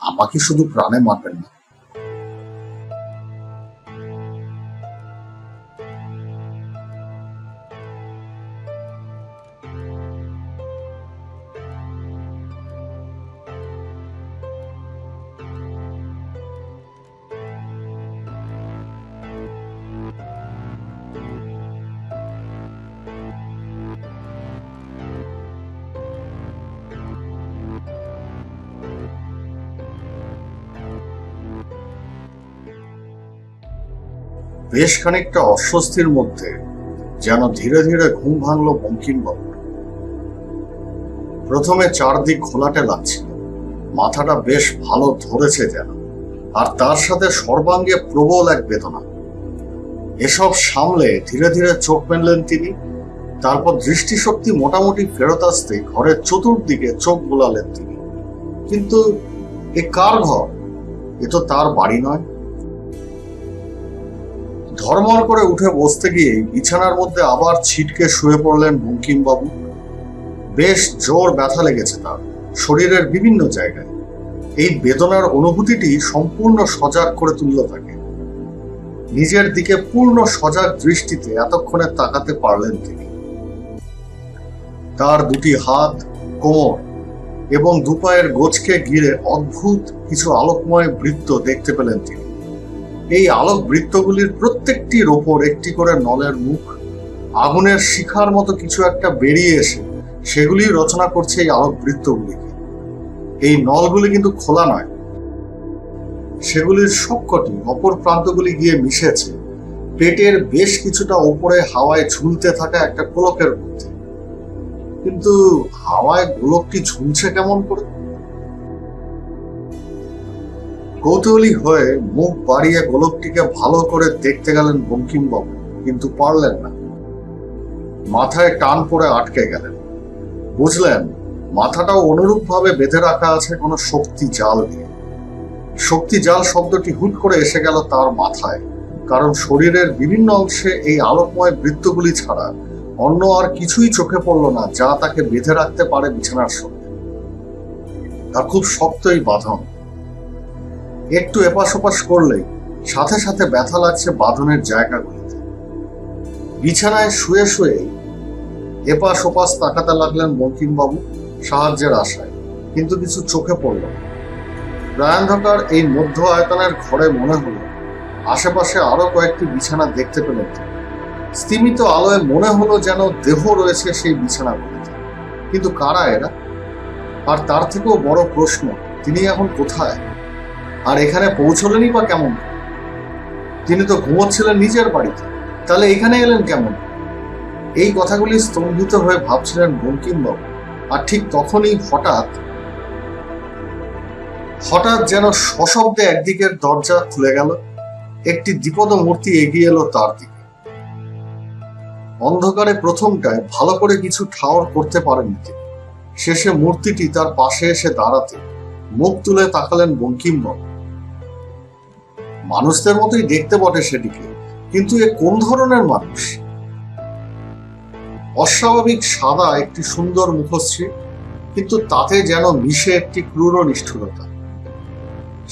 আমাকে শুধু প্রাণে মারবেন না। বেশ খানিকটা অস্বস্তির মধ্যে যেন ধীরে ধীরে ঘুম ভাঙলো বঙ্কিমবাবু। প্রথমে চারদিক ঘোলাটে লাগছিল। মাথাটা বেশ ভালো ধরেছে যেন, আর তার সাথে সর্বাঙ্গে প্রবল এক বেদনা। এসব সামলে ধীরে ধীরে চোখ মেললেন তিনি, তারপর দৃষ্টিশক্তি মোটামুটি ফেরত আসতে ঘরের চতুর্দিকে চোখ বোলালেন তিনি। কিন্তু এ কার ঘর? এ তো তার বাড়ি নয়। ধর্মর করে উঠে বসতে গিয়ে বিছানার মধ্যে আবার ছিটকে শুয়ে পড়লেন বঙ্কিমবাবু। বেশ জোর ব্যথা লেগেছে তার, শরীরের বিভিন্ন জায়গায়। এই বেদনার অনুভূতিটি সম্পূর্ণ সজাগ করে তুলল তাকে। নিজের দিকে পূর্ণ সজাগ দৃষ্টিতে এতক্ষণে তাকাতে পারলেন তিনি। তার দুটি হাত কোমর এবং দুপায়ের গোছকে ঘিরে অদ্ভুত কিছু আলোকময় বৃত্ত দেখতে পেলেন তিনি। এই আলোক বৃত্তগুলির প্রত্যেকটির ওপর একটি করে নলের মুখ, আগুনের শিখার মতো কিছু একটা বেরিয়ে এসে সেগুলি রচনা করছে এই আলোক বৃত্তগুলিকে। এই নলগুলি কিন্তু খোলা নয়। সেগুলির সবকটি অপর প্রান্তগুলি গিয়ে মিশেছে। পেটের বেশ কিছুটা ওপরে হাওয়ায় ঝুলতে থাকা একটা গোলকের মধ্যে। কিন্তু হাওয়ায় গোলকটি ঝুলছে কেমন করে? কৌতূহলী হয়ে মুখ বাড়িয়ে গোলকটিকে ভালো করে দেখতে গেলেন বঙ্কিমবাবু, কিন্তু পারলেন না। মাথায় টান পড়ে আটকে গেলেন। বুঝলেন, মাথাটাও অনুরূপভাবে বেঁধে রাখা আছে কোনো শক্তি জাল দিয়ে। শক্তি জাল শব্দটি হুট করে এসে গেল তার মাথায়, কারণ শরীরের বিভিন্ন অংশে এই আলোকময় বৃত্তগুলি ছাড়া অন্য আর কিছুই চোখে পড়ল না, যা তাকে বেঁধে রাখতে পারে বিছানার সঙ্গে। তার খুব শক্তই বাঁধন। একটু এপাশ ওপাশ করলেই সাথে সাথে ব্যথা লাগছে বাঁধনের জায়গাগুলিতে। বিছানায় শুয়ে শুয়ে এপাশ ওপাশ তাকাতে লাগলেন বঙ্কিমবাবু সাহায্যের আশায়, কিন্তু কিছু চোখে পড়ল না। প্রায়ন্ধকার এই মধ্য আয়তনের ঘরে মনে হলো, আশেপাশে আরও কয়েকটি বিছানা দেখতে পেলেন। স্তিমিত আলোয় মনে হলো যেন দেহ রয়েছে সেই বিছানাগুলিতে। কিন্তু কারা এরা? আর তার থেকেও বড় প্রশ্ন, তিনি এখন কোথায়? আর এখানে পৌঁছলেনই বা কেমন? তিনি তো ঘুমোচ্ছিলেন নিজের বাড়িতে। তাহলে এখানে এলেন কেমন? এই কথাগুলি স্তম্ভিত হয়ে ভাবছিলেন বঙ্কিমবাবু। আর ঠিক তখনই হঠাৎ হঠাৎ যেন সশব্দে একদিকের দরজা খুলে গেল, একটি দ্বিপদ মূর্তি এগিয়ে এলো তার দিকে। অন্ধকারে প্রথমটায় ভালো করে কিছু ঠাওর করতে পারেননি তিনি। শেষে মূর্তিটি তার পাশে এসে দাঁড়াতে মুখ তুলে তাকালেন বঙ্কিমবাবু। মানুষদের মতোই দেখতে বটে সেটিকে কিন্তু এ কোন ধরনের মানুষ? অস্বাভাবিক সাদা একটি সুন্দর মুখশ্রী, কিন্তু তাতে যেন মিশে একটি ক্রূর নিষ্ঠুরতা।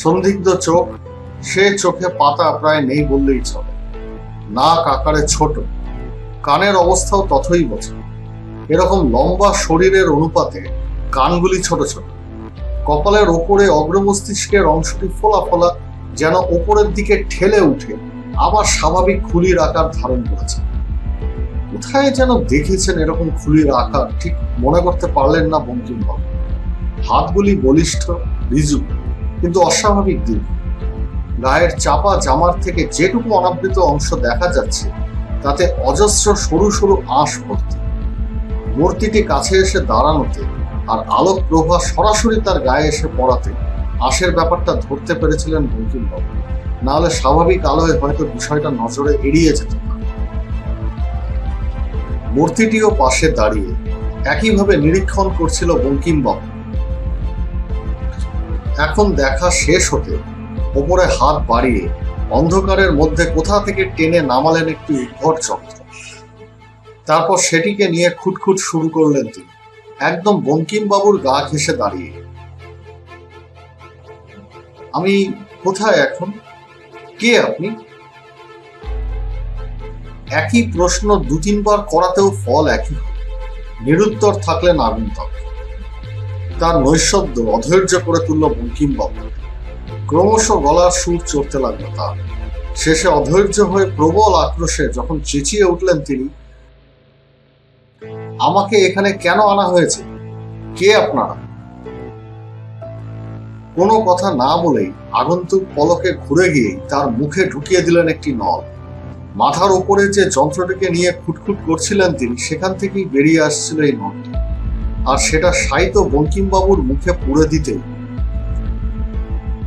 সন্দিগ্ধ চোখ, সে চোখে পাতা প্রায় নেই বললেই চলে। নাক আকারে ছোট, কানের অবস্থাও তথই বোঝে এরকম লম্বা শরীরের অনুপাতে কানগুলি ছোট ছোট। কপালের ওপরে অগ্রমস্তিষ্কের অংশটি ফোলা ফোলা যেন ওপরের দিকে ঠেলে উঠে আবার স্বাভাবিক খুলির আকার ধারণ করেছে। কোথায় যেন দেখেছেন এরকম খুলির আকার? ঠিক মনে করতে পারলেন না বঙ্কিমবাবু। হাতগুলি বলিষ্ঠ, রিজু, কিন্তু অস্বাভাবিক দীর্ঘ গায়ের চাপা জামার থেকে যেটুকু অনাবৃত অংশ দেখা যাচ্ছে, তাতে অজস্র সরু সরু আঁশ ভর্তি। মূর্তিটি কাছে এসে দাঁড়ানোতে আর আলোক প্রভা সরাসরি তার গায়ে এসে পড়াতে আশের ব্যাপারটা ধরতে পেরেছিলেন বঙ্কিমবাবু। নাহলে স্বাভাবিক আলোয় হয়তো বিষয়টা নজরে এড়িয়ে যেত মূর্তিটিও পাশে দাঁড়িয়ে একইভাবে নিরীক্ষণ করছিল বঙ্কিমবাবু। এখন দেখা শেষ হতে ওপরে হাত বাড়িয়ে অন্ধকারের মধ্যে কোথা থেকে টেনে নামালেন একটি উদ্ভট যন্ত্র তারপর সেটিকে নিয়ে খুটখুট শুরু করলেন তিনি। একদম বঙ্কিমবাবুর গা ঘেসে দাঁড়িয়ে আমি কোথায় এখন? কে আপনি? একই প্রশ্ন দু তিনবার করাতেও ফল একই। নিরুত্তর থাকলেন আগন্তক তার নৈশব্দ অধৈর্য করে তুলল বঙ্কিমবাবু ক্রমশ গলার সুর চড়তে লাগল তার। শেষে অধৈর্য হয়ে প্রবল আক্রোশে যখন চেঁচিয়ে উঠলেন তিনি, আমাকে এখানে কেন আনা হয়েছে? কে আপনারা? কোনো কথা না বলেই আগন্তুক পলকে ঘুরে গিয়ে তার মুখে ঢুকিয়ে দিলেন একটি নল। মাথার ওপরে যে যন্ত্রটিকে নিয়ে খুটখুট করছিলেন তিনি, সেখান থেকেই বেরিয়ে আসছিল এই নলটি। আর সেটা সাইতো বঙ্কিমবাবুর মুখে পুড়ে দিতেই।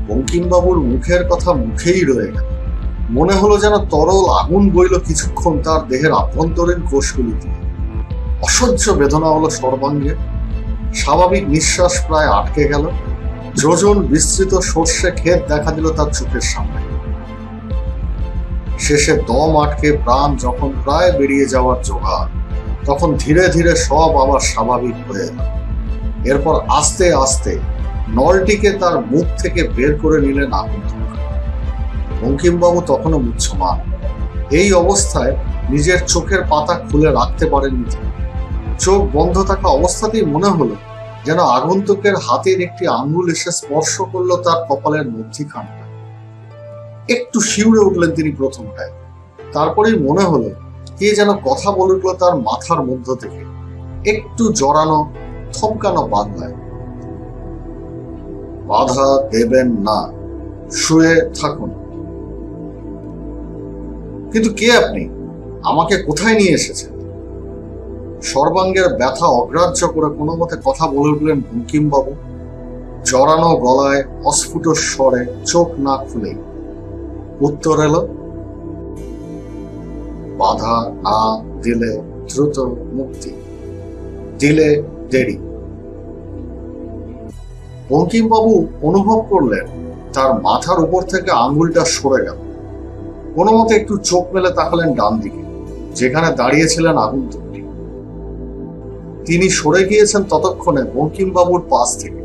বঙ্কিমবাবুর মুখের কথা মুখেই রয়ে গেল। মনে হলো যেন তরল আগুন বইল কিছুক্ষণ তার দেহের আভ্যন্তরীণ কোষগুলিতে। অসহ্য বেদনা হলো সর্বাঙ্গে। স্বাভাবিক নিঃশ্বাস প্রায় আটকে গেল। যোজন বিস্তৃত সর্ষে ক্ষেত দেখা দিল তার চোখের সামনে। শেষে দম আটকে প্রাণ যখন প্রায় বেরিয়ে যাওয়ার জোগাড়, তখন ধীরে ধীরে সব আবার স্বাভাবিক হয়ে এরপর আস্তে আস্তে নলটিকে তার মুখ থেকে বের করে নিলেন আগন্তুক বঙ্কিমবাবু তখনও মুচ্ছমান। এই অবস্থায় নিজের চোখের পাতা খুলে রাখতে পারেননি চোখ বন্ধ থাকা অবস্থাতেই মনে হলো যেন আগন্তুকের হাতের একটি আঙ্গুল এসে স্পর্শ করল তার কপালের মধ্যিখানটা। একটু শিউরে উঠলেন তিনি প্রথমটায়। তারপরেই মনে হলো, কে যেন কথা বলে উঠল তার মাথার মধ্য থেকে। একটু জড়ানো, থমকানো বাংলায় বাধা দেবেন না, শুয়ে থাকুন। কিন্তু কে আপনি? আমাকে কোথায় নিয়ে এসেছেন? সর্বাঙ্গের ব্যথা অগ্রাহ্য করে কোনো মতে কথা বলে উঠলেন বঙ্কিমবাবু। জড়ানো গলায় অস্ফুট স্বরে চোখ না খুলে উত্তর এলো, বাধা না দিলে দ্রুত মুক্তি, দিলে দেরি। বঙ্কিমবাবু অনুভব করলেন, তার মাথার উপর থেকে আঙ্গুলটা সরে গেল। কোনো মতে একটু চোখ মেলে তাকালেন ডান দিকে যেখানে দাঁড়িয়েছিলেন আগন্তুকটি তিনি সরে গিয়েছেন ততক্ষণে বঙ্কিমবাবুর পাশ থেকে।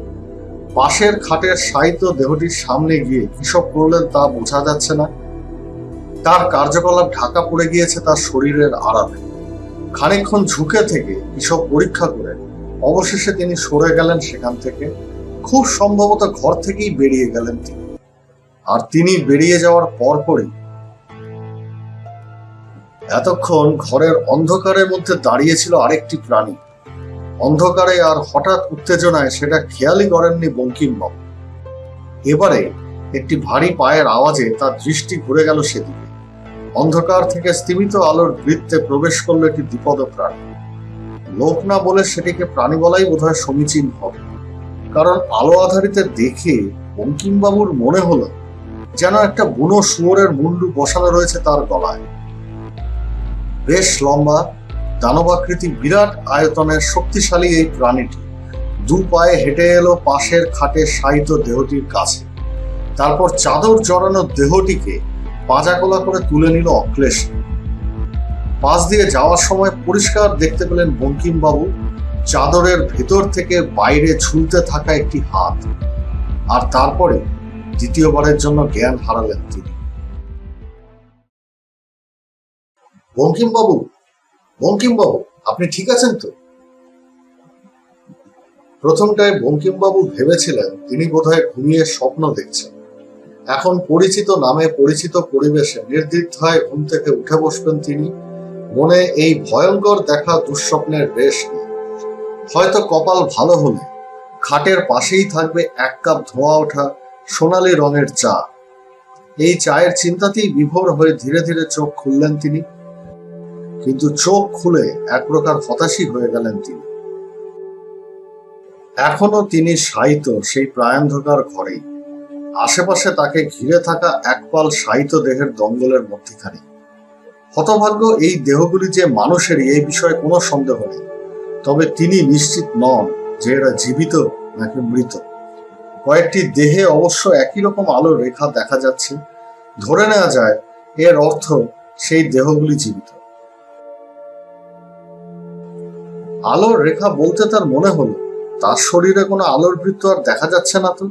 পাশের খাটের সাহিত্য দেহটির সামনে গিয়ে কিসব করলেন তা বোঝা যাচ্ছে না। তার কার্যকলাপ ঢাকা পড়ে গিয়েছে তার শরীরের আড়ালে। খানিকক্ষণ ঝুঁকে থেকে কিসব পরীক্ষা করে অবশেষে তিনি সরে গেলেন সেখান থেকে। খুব সম্ভবত ঘর থেকেই বেরিয়ে গেলেন তিনি। আর তিনি বেরিয়ে যাওয়ার পরপরই এতক্ষণ ঘরের অন্ধকারের মধ্যে দাঁড়িয়েছিল আরেকটি প্রাণী। অন্ধকারে আর হঠাৎ উত্তেজনায় সেটা খেয়ালই করেননি বঙ্কিমবাবু। এবারে একটি ভারী পায়ের আওয়াজে তার দৃষ্টি ঘুরে গেল সেদিকে। অন্ধকার থেকে স্তিমিত আলোর বৃত্তে প্রবেশ করল একটি বিপদ প্রাণী লোক না বলে সেটিকে প্রাণী বলাই বোধহয় সমীচীন হবে। কারণ আলো আধারিতে দেখে বঙ্কিমবাবুর মনে হলো যেন একটা বুনো শুয়োরের মুন্ডু বসানো রয়েছে তার গলায়। বেশ লম্বা দানবাকৃতি বিরাট আয়তনের শক্তিশালী এই প্রাণীটি। দু পায়ে হেঁটে এলো পাশের খাটে শায়িত দেহটির কাছে। তারপর চাদর জড়ানো দেহটিকে পাজাকোলা করে তুলে নিল অক্লেশ। পাশ দিয়ে যাওয়ার সময় পরিষ্কার দেখতে পেলেন বঙ্কিমবাবু চাদরের ভেতর থেকে বাইরে ঝুলতে থাকা একটি হাত। আর তারপরে দ্বিতীয়বারের জন্য জ্ঞান হারালেন তিনি। বঙ্কিমবাবু বঙ্কিমবাবু, আপনি ঠিক আছেন তো? প্রথমটায় বঙ্কিমবাবু ভেবেছিলেন তিনি বোধহয় ঘুমিয়ে স্বপ্ন দেখছেন। এখন পরিচিত নামে পরিচিত পরিবেশে নির্দ্বিধায় ঘুম থেকে উঠে বসবেন তিনি। মনে এই ভয়ঙ্কর দেখা দুঃস্বপ্নের রেশ নেই হয়তো কপাল ভালো হলে খাটের পাশেই থাকবে এক কাপ ধোয়া ওঠা সোনালি রঙের চা। এই চায়ের চিন্তাতেই বিভোর হয়ে ধীরে ধীরে চোখ খুললেন তিনি। কিন্তু চোখ খুলে এক প্রকার হতাশই হয়ে গেলেন তিনি। এখনও তিনি সাহিত্য সেই প্রায়ন্ধকার ঘরেই। আশেপাশে তাকে ঘিরে থাকা একপাল সাহিত্য দেহের দঙ্গলের মধ্যখানে। হতভাগ্য এই দেহগুলি যে মানুষেরই এই বিষয়ে কোনো সন্দেহ নেই। তবে তিনি নিশ্চিত নন যে এরা জীবিত নাকি মৃত। কয়েকটি দেহে অবশ্য একই রকম আলোর রেখা দেখা যাচ্ছে। ধরে নেওয়া যায়, এর অর্থ সেই দেহগুলি জীবিত। আলোর রেখা বলতে তার মনে হলো, তার শরীরে কোনো আলোর বৃত্ত আর দেখা যাচ্ছে না তো।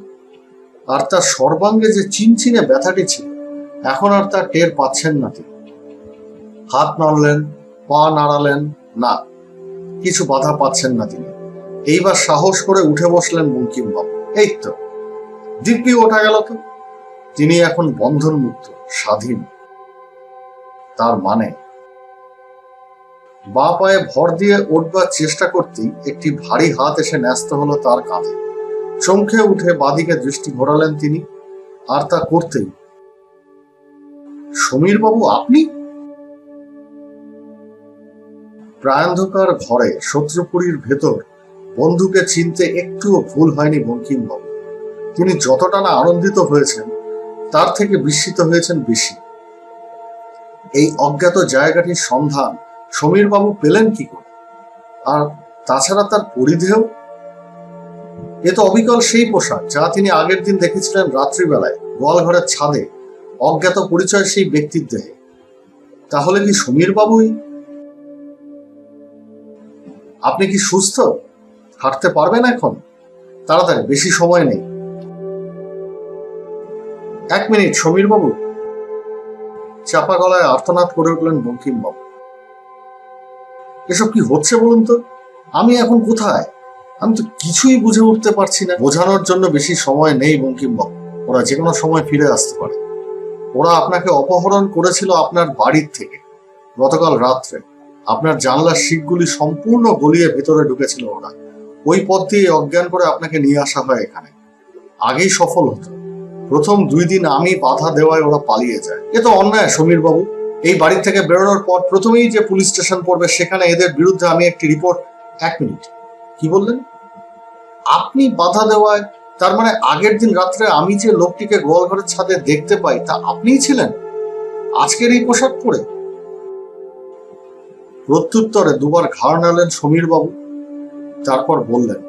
আর তার সর্বাঙ্গে যে চিনচিনে ব্যথাটি ছিল, এখন আর তার টের পাচ্ছেন না তিনি। হাত নাড়লেন, পা নাড়ালেন, না, কিছু বাধা পাচ্ছেন না তিনি। এইবার সাহস করে উঠে বসলেন বঙ্কিমবাবু। এই তো, দিব্যি ওঠা গেল তো। তিনি এখন বন্ধন মুক্ত স্বাধীন। তার মানে বা পায়ে ভর দিয়ে উঠবার চেষ্টা করতেই একটি ভারী হাত এসে ন্যস্ত হলো তার কাঁধে। চমকে উঠে বাদিকে দৃষ্টি ঘোরালেন তিনি, আর তা করতেই সমীর বাবু আপনি? প্রায়ন্ধকার ঘরে শত্রুপুরীর ভেতর বন্ধুকে চিনতে একটুও ভুল হয়নি বঙ্কিমবাবু। তিনি যতটা না আনন্দিত হয়েছেন, তার থেকে বিস্মিত হয়েছেন বেশি। এই অজ্ঞাত জায়গাটির সন্ধান সমীরবাবু পেলেন কি করে? আর তাছাড়া তার পরিধেয়? এ তো অবিকল সেই পোশাক যা তিনি আগের দিন দেখেছিলেন রাত্রিবেলায় গোয়ালঘরের ছাদে। অজ্ঞাত পরিচয় সেই ব্যক্তির দেহে। তাহলে কি সমীর বাবুই আপনি কি সুস্থ? হাঁটতে পারবেন এখন? তাড়াতাড়ি, বেশি সময় নেই। এক মিনিট সমীর বাবু চাপা গলায় আর্তনাদ করে উঠলেন বঙ্কিমবাবু। এসব কি হচ্ছে বলুন তো? আমি এখন কোথায়? আমি তো কিছুই বুঝে উঠতে পারছি না। বোঝানোর জন্য বেশি সময় নেই বঙ্কিমবাবু ওরা যে কোনো সময় ফিরে আসতে পারে। ওরা আপনাকে অপহরণ করেছিল আপনার বাড়ির থেকে, গতকাল রাত্রে। আপনার জানলার শিকগুলি সম্পূর্ণ গলিয়ে ভেতরে ঢুকেছিল ওরা। ওই পথ দিয়ে অজ্ঞান করে আপনাকে নিয়ে আসা হয় এখানে। আগেই সফল হতো। প্রথম দুই দিন আমি বাধা দেওয়ায় ওরা পালিয়ে যায়। এ তো অন্যায় সমীর বাবু এই বাড়ি থেকে বেরোনোর পর প্রথমেই যে পুলিশ স্টেশন পড়বে সেখানে এদের বিরুদ্ধে আমি একটি রিপোর্ট, এক মিনিট। কি বললেন? আপনি বাধা দেওয়ায়, তার মানে আগের দিন রাত্রে আমি যে লোকটিকে গোয়ালঘরের ছাদে দেখতে পাই, তা আপনিই ছিলেন? আজকের এই পোশাক পরে? প্রত্যুত্তরে দুবার ঘাড় নাড়লেন সমীর বাবু তারপর বললেন,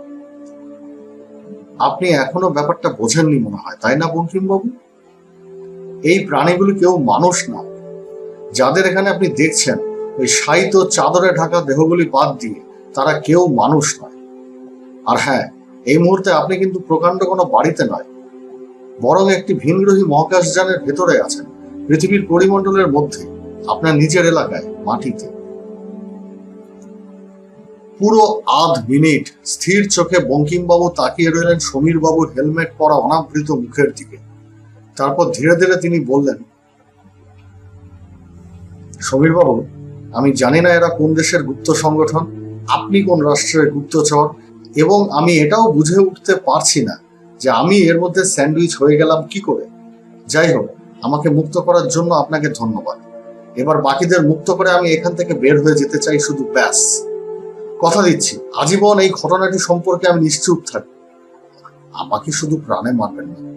আপনি এখনও ব্যাপারটা বোঝেননি মনে হয়, তাই না বঙ্কিমবাবু? এই প্রাণীগুলি কেউ মানুষ না। যাদের এখানে আপনি দেখছেন, ওই সাইত চাদরে ঢাকা দেহগুলি বাদ দিয়ে তারা কেউ মানুষ নয়। আর হ্যাঁ এই মুহূর্তে আপনি কিন্তু প্রকাণ্ড কোনো বাড়িতে নয়, বরং একটি ভিনগ্রহী মহাকাশযানের ভেতরে আছেন, পৃথিবীর পরিমণ্ডলের মধ্যে, আপনার নিজের এলাকায়, মাটিতে। পুরো আধ মিনিট স্থির চোখে বঙ্কিমবাবু তাকিয়ে রইলেন সমীর বাবুর হেলমেট পরা অনাবৃত মুখের দিকে। তারপর ধীরে ধীরে তিনি বললেন সমীর বাবু, আমি জানি না এরা কোন দেশের গুপ্ত সংগঠন, আপনি কোন রাষ্ট্রের গুপ্তচর, এবং আমি এটাও বুঝে উঠতে পারছি না যে আমি এর মধ্যে স্যান্ডউইচ হয়ে গেলাম কি করে। যাই হোক, আমাকে মুক্ত করার জন্য আপনাকে ধন্যবাদ। এবার বাকিদের মুক্ত করে আমি এখান থেকে বের হয়ে যেতে চাই শুধু ব্যাস। কথা দিচ্ছি, আজীবন এই ঘটনাটি সম্পর্কে আমি নিশ্চুপ থাকি। আমাকে শুধু প্রাণে মারবেন না।